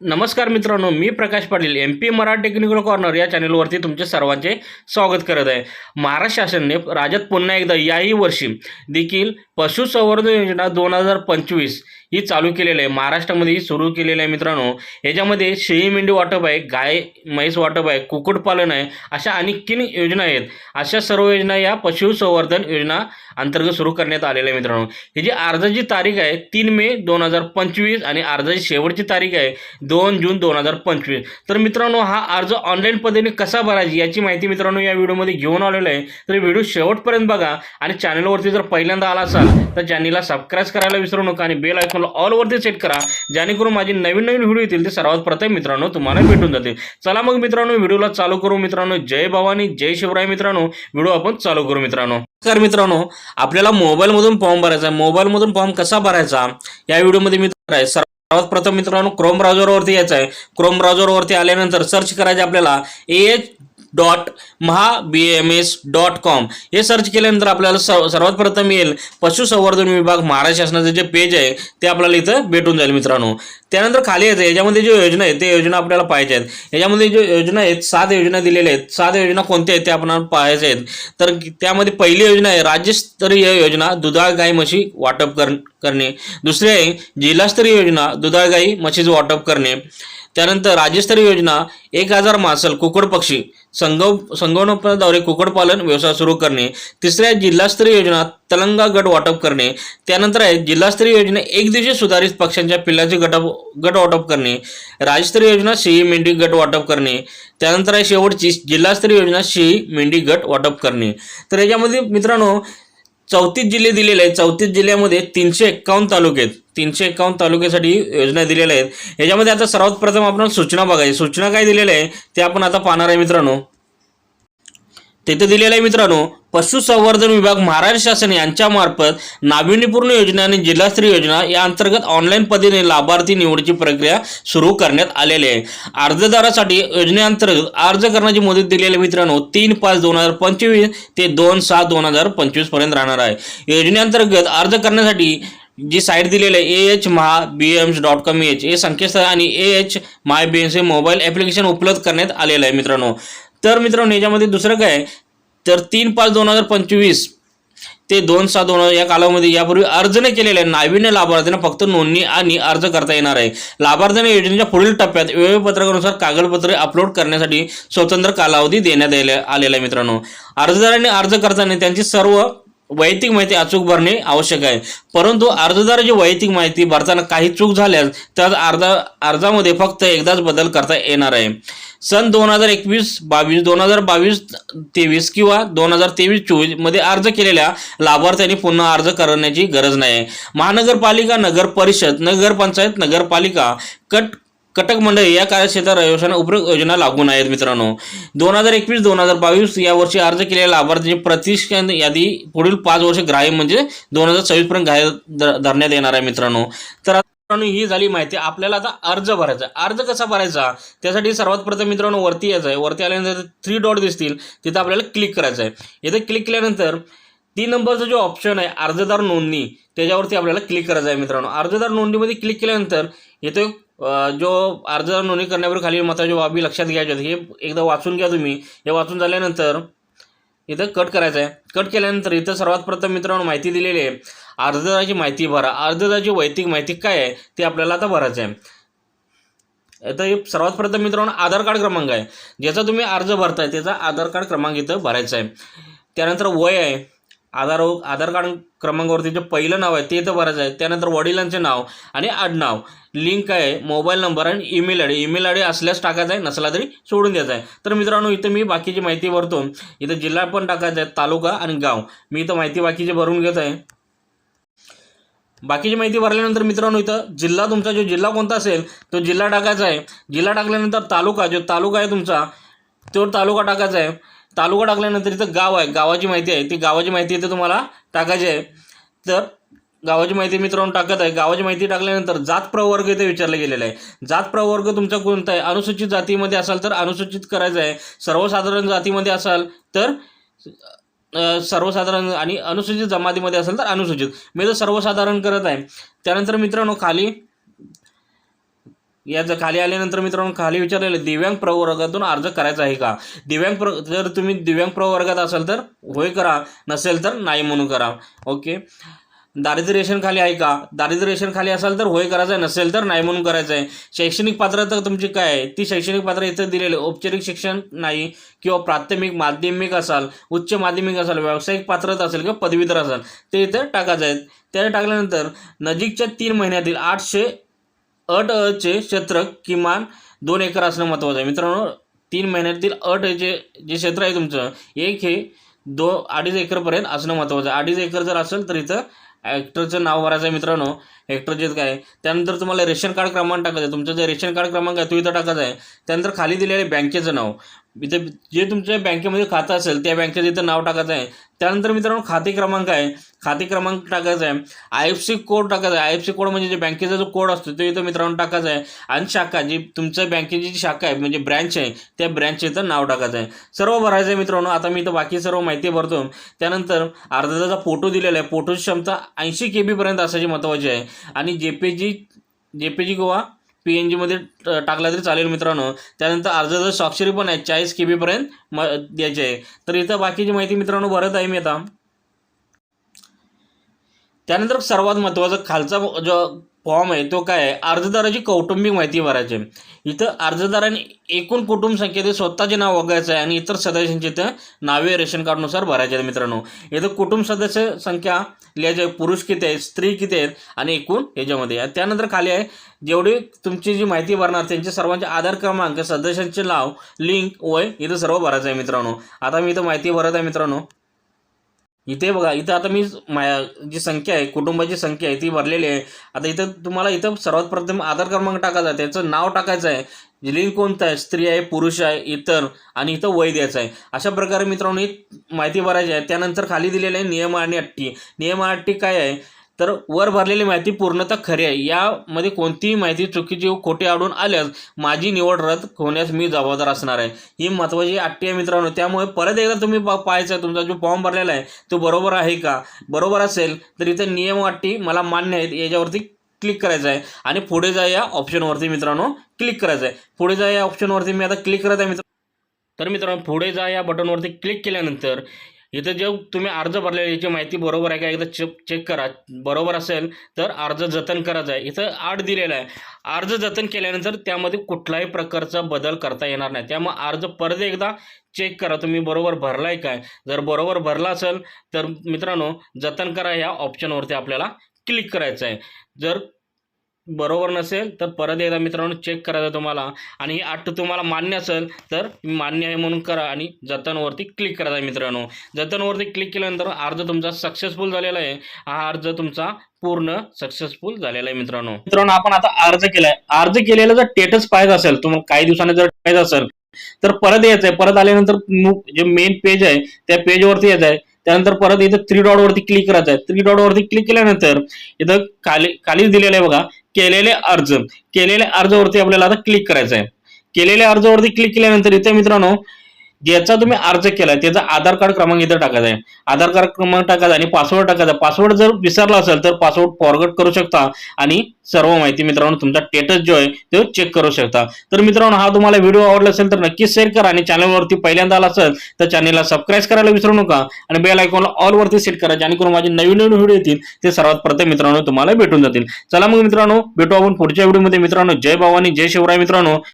नमस्कार मित्रांनो मी Prakash Patil M P Marathi technical corner या चॅनलवरती तुमचे सर्वांचे स्वागत करत आहे. महाराष्ट्र शासनाने राज्यात पुन्हा एकदा याही वर्षी देखील पशुसंवर्धन योजना दोन हजार पंचवीस ही चालू केलेलं आहे. महाराष्ट्रामध्ये ही सुरू केलेलं आहे मित्रांनो. याच्यामध्ये शेळी मेंढी वाटप आहे गाय म्हैस वाटप आहे कुक्कुटपालन आहे अशा आणखीन योजना आहेत. अशा सर्व योजना या पशुसंवर्धन योजना अंतर्गत सुरू करण्यात आलेल्या आहे मित्रांनो. ही जी अर्जाची तारीख आहे तीन मे दोन हजार पंचवीस आणि अर्जाची शेवटची तारीख आहे दोन जून दोन हजार पंचवीस. तर मित्रांनो हा अर्ज ऑनलाईन पद्धतीने कसा भरायची याची माहिती मित्रांनो या व्हिडिओमध्ये घेऊन आलेलो आहे. तर व्हिडिओ शेवटपर्यंत बघा आणि चॅनलवरती जर पहिल्यांदा आला असाल तर चॅनलला सबस्क्राईब करायला विसरू नका आणि बेल आयकॉनला ऑलवरती सेट करा. जेणेकरून माझी नवीन नवीन व्हिडिओ येतील ते सर्वात प्रथम मित्रांनो तुम्हाला भेटून जातील. चला मग मित्रांनो व्हिडिओला चालू करू मित्रांनो. जय भवानी जय शिवराय मित्रांनो. व्हिडिओ आपण चालू करू मित्रांनो. तर मित्रांनो आपल्याला मोबाईलमधून फॉर्म भरायचा आहे. मोबाईलमधून फॉर्म कसा भरायचा? या व्हिडिओमध्ये मित्र सर्वात प्रथम मित्रांनो क्रोम ब्राउझरवरती यायचं आहे. क्रोम ब्राउझरवरती आल्यानंतर सर्च करायचे आपल्याला. A H dot Maha B M S dot com हे सर्च केल्यानंतर आपल्याला सर्वात प्रथम येईल पशुसंवर्धन विभाग महाराष्ट्र शासनाचं जे पेज आहे ते आपल्याला इथं भेटून जाईल मित्रांनो. त्यानंतर खाली येतं याच्यामध्ये जे योजना आहेत ते योजना आपल्याला पाहिजे आहेत. याच्यामध्ये जे योजना आहेत सात योजना दिलेल्या आहेत. सात योजना कोणत्या आहेत ते आपण पाहायचे आहेत. तर त्यामध्ये पहिली योजना आहे राज्यस्तरीय योजना दुधाळ गाई म्हशी वाटप कर करणे. दुसरी आहे जिल्हास्तरीय योजना दुधाळ गाई म्हशीचं वाटप करणे. त्यानंतर राज्यस्तरीय योजना एक हजार मासल कुकड पक्षी संगव संगणकाद्वारे कुक्कुटपालन व्यवसाय सुरू करणे तिसऱ्या जिल्हास्तरीय योजना तलंगा गट वाटप करणे त्यानंतर आहे जिल्हास्तरीय योजना एक दिवशी सुधारित पक्ष्यांच्या पिल्लाचे गट गट वाटप करणे राज्यस्तरीय योजना शेळी मेंढी गट वाटप करणे त्यानंतर आहे शेवटची जिल्हास्तरीय योजना शेळी मेंढी गट वाटप करणे. तर याच्यामध्ये मित्रांनो चौतीस जिल्हे दिलेले आहेत. चौतीस जिल्ह्यामध्ये तीनशे एक्कावन्न तालुके आहेत. तीनशे एकावन्न तालुक्यासाठी योजना दिलेल्या आहेत. याच्यामध्ये आता सर्वात प्रथम आपण सूचना बघायची सूचना काय दिलेल्या आहे ते आपण आता पाहणार आहे मित्रांनो. तिथे दिलेलं आहे मित्रांनो पशुसंवर्धन विभाग महाराष्ट्र शासन यांच्यामार्फत नाविन्यपूर्ण योजना आणि जिल्हास्तरीय योजना या अंतर्गत ऑनलाईन पद्धतीने लाभार्थी निवडीची प्रक्रिया सुरू करण्यात आलेली आहे. अर्जदारासाठी योजनेअंतर्गत अर्ज करण्याची मुदत दिलेली आहे मित्रांनो तीन पाच दोन हजार पंचवीस ते दोन सात दोन हजार पंचवीसपर्यंत राहणार आहे. योजनेअंतर्गत अर्ज करण्यासाठी जी साईट दिलेली आहे A H Maha B MS dot com H हे संकेतस्थळ आणि A H my B MS हे मोबाईल ॲप्लिकेशन उपलब्ध करण्यात आलेलं आहे मित्रांनो. तर मित्रांनो याच्यामध्ये दुसरं काय तर तीन पाच दोन हजार पंचवीस ते दोन सहा दोन हजार या कालावधीमध्ये यापूर्वी अर्ज न केलेल्या नाविन्य लाभार्थ्यांना फक्त नोंदणी आणि अर्ज करता येणार आहे. लाभार्थ्यांना योजनेच्या पुढील टप्प्यात वेळपत्रकानुसार कागदपत्रे अपलोड करण्यासाठी स्वतंत्र कालावधी देण्यात आलेला आहे मित्रांनो. अर्जदारांनी अर्ज करताना त्यांची सर्व वैयक्तिक माहिती अचूक भरणे आवश्यक आहे. परंतु अर्जदाराची वैयक्तिक माहिती भरताना काही चूक झाल्यास त्यात अर्जा अर्जामध्ये फक्त एकदाच बदल करता येणार आहे. सन दोन हजार एकवीस बावीस दोन हजार बावीस तेवीस किंवा दोन हजार तेवीस चोवीसमध्ये अर्ज केलेल्या लाभार्थ्यांनी पुन्हा अर्ज करण्याची गरज नाही. आहे महानगरपालिका नगर परिषद नगरपंचायत नगरपालिका कट कटक मंडळी या कार्यक्षेत्रात रहिवाशांना उपरोक्त योजना लागून आहेत मित्रांनो. दोन हजार एकवीस दोन हजार बावीस या वर्षी अर्ज केलेल्या लाभार्थ्यांची प्रतिष्ठान यादी पुढील पाच वर्ष ग्राह्य म्हणजे दोन हजार सव्वीस पर्यंत ग्राह्य धर- धरण्यात येणार आहे मित्रांनो. तर मित्रांनो ही झाली माहिती. आपल्याला आता अर्ज भरायचा आहे. अर्ज कसा भरायचा? त्यासाठी सर्वात प्रथम मित्रांनो वरती यायचं आहे. वरती आल्यानंतर थ्री डॉट दिसतील. तिथं आपल्याला क्लिक करायचं आहे. इथे क्लिक केल्यानंतर तीन नंबरचा जो ऑप्शन आहे अर्जदार नोंदणी त्याच्यावरती आपल्याला क्लिक करायचं आहे मित्रांनो. अर्जदार नोंदणीमध्ये क्लिक केल्यानंतर येथे जो अर्जदार नोंदणी करण्यावर खाली महत्त्वाच्या बाबी लक्षात घ्यायच्या हे एकदा वाचून घ्या तुम्ही. हे वाचून झाल्यानंतर इथं कट करायचं आहे कट केल्यानंतर इथं सर्वात प्रथम मित्रांनो माहिती दिलेली आहे. अर्जदाराची माहिती भरा. अर्जदाराची वैयक्तिक माहिती काय आहे ते आपल्याला आता भरायचं आहे आता हे सर्वात प्रथम मित्रांनो आधार कार्ड क्रमांक आहे. ज्याचा तुम्ही अर्ज भरताय त्याचा आधार कार्ड क्रमांक इथं भरायचा आहे त्यानंतर वय आहे. आधार आधार कार्ड क्रमांकावरती जे पहिलं नाव आहे ते इथं भरायचं आहे त्यानंतर वडिलांचे नाव आणि आडनाव. लिंक आहे मोबाईल नंबर आणि email I D. Email I D असल्यास टाकायचा आहे नसला तरी सोडून द्यायचा आहे. तर मित्रांनो इथं मी बाकीची माहिती भरतो. इथं जिल्हा पण टाकायचा आहे तालुका आणि गाव. मी इथं माहिती बाकीची भरून घेत आहे. बाकीची माहिती भरल्यानंतर मित्रांनो इथं जिल्हा तुमचा जो जिल्हा कोणता असेल तो जिल्हा टाकायचा आहे. जिल्हा टाकल्यानंतर तालुका जो तालुका आहे तुमचा तो तालुका टाकायचा आहे. तालुका टाकल्यानंतर इथं गाव आहे. गावाची माहिती आहे. ती गावाची माहिती इथं तुम्हाला टाकायची आहे. तर गावाची माहिती मित्रांनो टाकत आहे. गावाची माहिती टाकल्यानंतर जात प्रवर्ग इथे विचारलं गेलेलं आहे. जात प्रवर्ग तुमचा कोणता आहे? अनुसूचित जातीमध्ये असाल तर अनुसूचित करायचं आहे. सर्वसाधारण जातीमध्ये असाल तर सर्वसाधारण आणि अनुसूचित जमातीमध्ये असेल तर अनुसूचित. मी तर सर्वसाधारण करत आहे. त्यानंतर मित्रांनो खाली याचं खाली आल्यानंतर मित्रांनो खाली विचारलेलं दिव्यांग प्रवर्गातून अर्ज करायचा आहे का? दिव्यांग प्र जर तुम्ही दिव्यांग प्रवर्गात असाल तर होय करा. नसेल तर नाही म्हणून करा. ओके? दारिद्र्य आहे का? दारिद्र्य खाली असाल तर होय करायचं आहे नसेल तर नाही म्हणून करायचं आहे शैक्षणिक पात्रता तुमची काय आहे? ती शैक्षणिक पात्र इथं दिलेली आहे. औपचारिक शिक्षण नाही किंवा प्राथमिक माध्यमिक असाल उच्च माध्यमिक असाल व्यावसायिक पात्रता असेल किंवा पदवीधर असाल ते इथं टाकायचं आहे त्या टाकल्यानंतर नजीकच्या तीन महिन्यातील आठशे अट अचे क्षेत्र किमान दोन एकर असणं महत्त्वाचं आहे. मित्रांनो तीन महिन्यातील अट जे जे क्षेत्र आहे तुमचं एक हे दो अडीच एकरपर्यंत असणं महत्त्वाचं आहे. अडीच एकर जर असेल तर इथं ॲक्टरचं नाव भरायचं मित्रांनो ॲक्टरचेच काय? त्यानंतर तुम्हाला रेशन कार्ड क्रमांक टाकायचं आहे. तुमचं जे रेशन कार्ड क्रमांक आहे तो इथं टाकायचा आहे. त्यानंतर खाली दिलेले बँकेचं नाव. इथे जे तुमच्या बँकेमध्ये खातं असेल त्या बँकेचं इथं नाव टाकायचं आहे. त्यानंतर मित्रांनो खाते क्रमांक आहे. खाते क्रमांक टाकायचा आहे. आय एफ सी कोड टाकायचा आहे. आय एफ सी कोड म्हणजे जे बँकेचा जो कोड असतो तो इथं मित्रांनो टाकायचा आहे. आणि शाखा जी तुमच्या बँकेची जी शाखा आहे म्हणजे ब्रँच आहे त्या ब्रँच इथं नाव टाकायचं आहे. सर्व भरायचं आहे मित्रांनो. आता मी इथं बाकी सर्व माहिती भरतो. त्यानंतर अर्जाचा फोटो दिलेला आहे. फोटोची क्षमता ऐंशी के बीपर्यंत असायची महत्त्वाची आहे. आणि J P G J P G किंवा पी एन जीमध्ये टाकला तरी चालेल मित्रांनो. त्यानंतर अर्जाचं स्वाक्षरी पण आहे चाळीस के बीपर्यंत म द्यायची आहे. तर इथं बाकीची माहिती मित्रांनो भरत आहे मी आता. त्यानंतर सर्वात महत्त्वाचा खालचा जो फॉर्म आहे म्हणजे तो काय आहे? अर्जदाराची कौटुंबिक माहिती भरायची. आहे. इथं अर्जदाराने एकूण कुटुंब संख्येचे स्वतःचे नाव वगळायचं आहे आणि इतर सदस्यांची इथं नावे रेशन कार्डनुसार भरायचे आहेत मित्रांनो. इथं कुटुंब सदस्य संख्या लिहायचे आहे. पुरुष किती आहेत? स्त्री किती आहेत? आणि एकूण याच्यामध्ये. आहे त्यानंतर खाली आहे जेवढी तुमची जी माहिती भरणार त्यांचे सर्वांचे आधार क्रमांक सदस्यांचे नाव लिंक वय इथं सर्व भरायचं आहे मित्रांनो. आता मी इथं माहिती भरत आहे मित्रांनो. इथे बघा इथं आता मी माया जी संख्या आहे कुटुंबाची संख्या आहे ती भरलेली आहे. आता इथं तुम्हाला इथं सर्वात प्रथम आधार क्रमांक टाकायचा आहे त्याचं नाव टाकायचं आहे. लिंग कोणतं आहे? स्त्री आहे पुरुष आहे इतर आणि इथं वय द्यायचं आहे. अशा प्रकारे मित्रांनो माहिती भरायची आहे. त्यानंतर खाली दिलेलं आहे नियम आणि अट्टी. नियम आणि अट्टी काय आहे? तर वर भरलेली माहिती पूर्णतः खरी आहे. यामध्ये कोणतीही माहिती चुकीची खोटी आढळून आल्यास माझी निवड रद्द होण्यास मी जबाबदार असणार आहे. ही महत्त्वाची अट्टी आहे मित्रांनो. त्यामुळे परत एकदा तुम्ही पा पाहायचं तुमचा जो फॉर्म भरलेला आहे तो बरोबर आहे का? बरोबर असेल तर इथे नियम अट्टी मला मान्य आहेत याच्यावरती क्लिक करायचं आहे. आणि पुढे जा या ऑप्शनवरती मित्रांनो क्लिक करायचं आहे. पुढे जा या ऑप्शनवरती मी आता क्लिक करत आहे मित्र तर मित्रांनो पुढे जा या बटनवरती क्लिक केल्यानंतर इथं जे तुम्ही अर्ज भरलेला याची माहिती बरोबर आहे का? एकदा चेक चेक करा. बरोबर असेल तर अर्ज जतन करायचा आहे. इथं आठ दिलेला आहे. अर्ज जतन केल्यानंतर त्यामध्ये कुठलाही प्रकारचा बदल करता येणार नाही. त्यामुळे अर्ज परत एकदा चेक करा. तुम्ही बरोबर भरला आहे काय? जर बरोबर भरला असेल तर मित्रांनो जतन करा या ऑप्शनवरती आपल्याला क्लिक करायचं आहे. जर बरोबर नसेल तर परत एकदा मित्रांनो चेक करायचं तुम्हाला. आणि ही अट तुम्हाला मान्य असेल तर मान्य आहे म्हणून करा आणि जतनवरती क्लिक करायचा आहे मित्रांनो. जतनवरती क्लिक केल्यानंतर अर्ज तुमचा सक्सेसफुल झालेला आहे. हा अर्ज तुमचा पूर्ण सक्सेसफुल झालेला आहे मित्रांनो. मित्रांनो आपण आता अर्ज केलाय. अर्ज केलेला जर स्टेटस पाहिजे असेल तुम्हाला काही दिवसांनी जर पाहिजे असेल तर परत यायचं आहे परत आल्यानंतर जे मेन पेज आहे त्या पेजवरती यायचं आहे त्यानंतर परत इथं थ्री डॉट वरती क्लिक करायचं आहे थ्री डॉट वरती क्लिक केल्यानंतर इथं खाली खालीच दिलेलं आहे बघा केलेले अर्ज. केलेल्या अर्जावरती आपल्याला आता क्लिक करायचं आहे केलेल्या अर्जावरती क्लिक केल्यानंतर इथे मित्रांनो ज्याचा तुम्ही अर्ज केलाय त्याचा आधार कार्ड क्रमांक इथं टाकायचा आहे. आधार कार्ड क्रमांक टाकायचा आणि पासवर्ड टाकायचा. पासवर्ड जर विसरला असेल तर पासवर्ड फॉरवर्ड करू शकता आणि सर्व माहिती मित्रांनो तुमचा स्टेटस जो आहे तो चेक करू शकता. तर मित्रांनो हा तुम्हाला व्हिडिओ आवडला असेल तर नक्कीच शेअर करा आणि चॅनलवरती पहिल्यांदा आला असेल तर चॅनलला सबस्क्राईब करायला विसरू नका आणि बेल आयकॉनला ऑल वरती सेट करा जेणेकरून माझे नवीन नवीन व्हिडिओ येतील ते सर्वात प्रथम मित्रांनो तुम्हाला भेटून जातील. चला मग मित्रांनो भेटू आपण पुढच्या व्हिडिओमध्ये मित्रांनो जय भवानी जय शिवराय मित्रांनो.